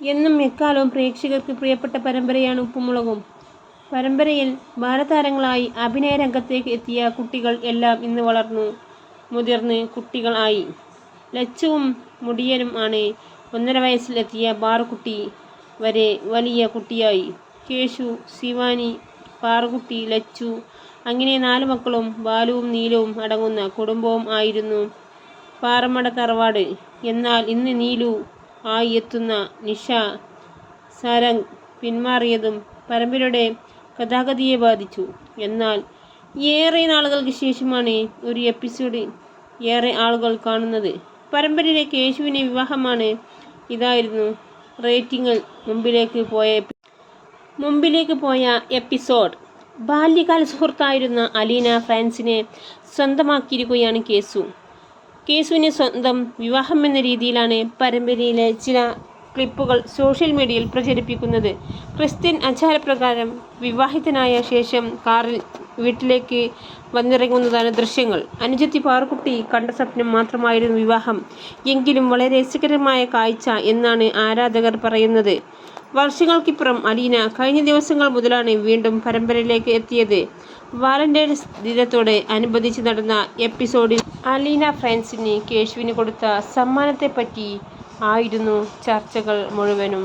എന്നും എക്കാലവും പ്രേക്ഷകർക്ക് പ്രിയപ്പെട്ട പരമ്പരയാണ് ഉപ്പുമുളകും. പരമ്പരയിൽ ബാലതാരങ്ങളായി അഭിനയ രംഗത്തേക്ക് എത്തിയ കുട്ടികൾ എല്ലാം ഇന്ന് വളർന്നു. മുതിർന്ന് കുട്ടികളായി ലച്ചുവും മുടിയനും ആണ് ഒന്നര വയസ്സിൽ എത്തിയ പാറുക്കുട്ടി വരെ വലിയ കുട്ടിയായി. കേശു ശിവാനി പാറുകുട്ടി ലച്ചു അങ്ങനെ നാല് മക്കളും ബാലുവും നീലുവും അടങ്ങുന്ന കുടുംബവും ആയിരുന്നു പാറമട തറവാട്. എന്നാൽ ഇന്ന് നീലു ആയി എത്തുന്ന നിഷ സാരംഗ് പിന്മാറിയതും പരമ്പരയുടെ ഗതാഗതിയെ ബാധിച്ചു. എന്നാൽ ഏറെ നാളുകൾക്ക് ശേഷമാണ് ഒരു എപ്പിസോഡ് ഏറെ ആളുകൾ കാണുന്നത്. പരമ്പരയിലെ കേശുവിനെ വിവാഹമാണ് ഇതായിരുന്നു റേറ്റിംഗിൽ മുമ്പിലേക്ക് പോയ മുമ്പിലേക്ക് പോയ എപ്പിസോഡ്. ബാല്യകാല സുഹൃത്തായിരുന്ന അലീന ഫ്രാൻസിനെ സ്വന്തമാക്കിയിരിക്കുകയാണ് കേസു. കേസുവിന് സ്വന്തം വിവാഹം എന്ന രീതിയിലാണ് പരമ്പരയിലെ ചില ക്ലിപ്പുകൾ സോഷ്യൽ മീഡിയയിൽ പ്രചരിപ്പിക്കുന്നത്. ക്രിസ്ത്യൻ ആചാരപ്രകാരം വിവാഹിതനായ ശേഷം കാറിൽ വീട്ടിലേക്ക് വന്നിറങ്ങുന്നതാണ് ദൃശ്യങ്ങൾ. അനുജത്തി പാറുക്കുട്ടി കണ്ട സ്വപ്നം മാത്രമായിരുന്നു വിവാഹം. എങ്കിലും വളരെ രസകരമായ കാഴ്ച എന്നാണ് ആരാധകർ പറയുന്നത്. വർഷങ്ങൾക്കിപ്പുറം അലീന കഴിഞ്ഞ ദിവസങ്ങൾ മുതലാണ് വീണ്ടും പരമ്പരയിലേക്ക് എത്തിയത്. വാലന്റൈൻസ് ദിനത്തോട് അനുബന്ധിച്ച് നടന്ന എപ്പിസോഡിൽ അലീന ഫ്രാൻസിന് കേശുവിന് കൊടുത്ത സമ്മാനത്തെപ്പറ്റി ആയിരുന്നു ചർച്ചകൾ മുഴുവനും.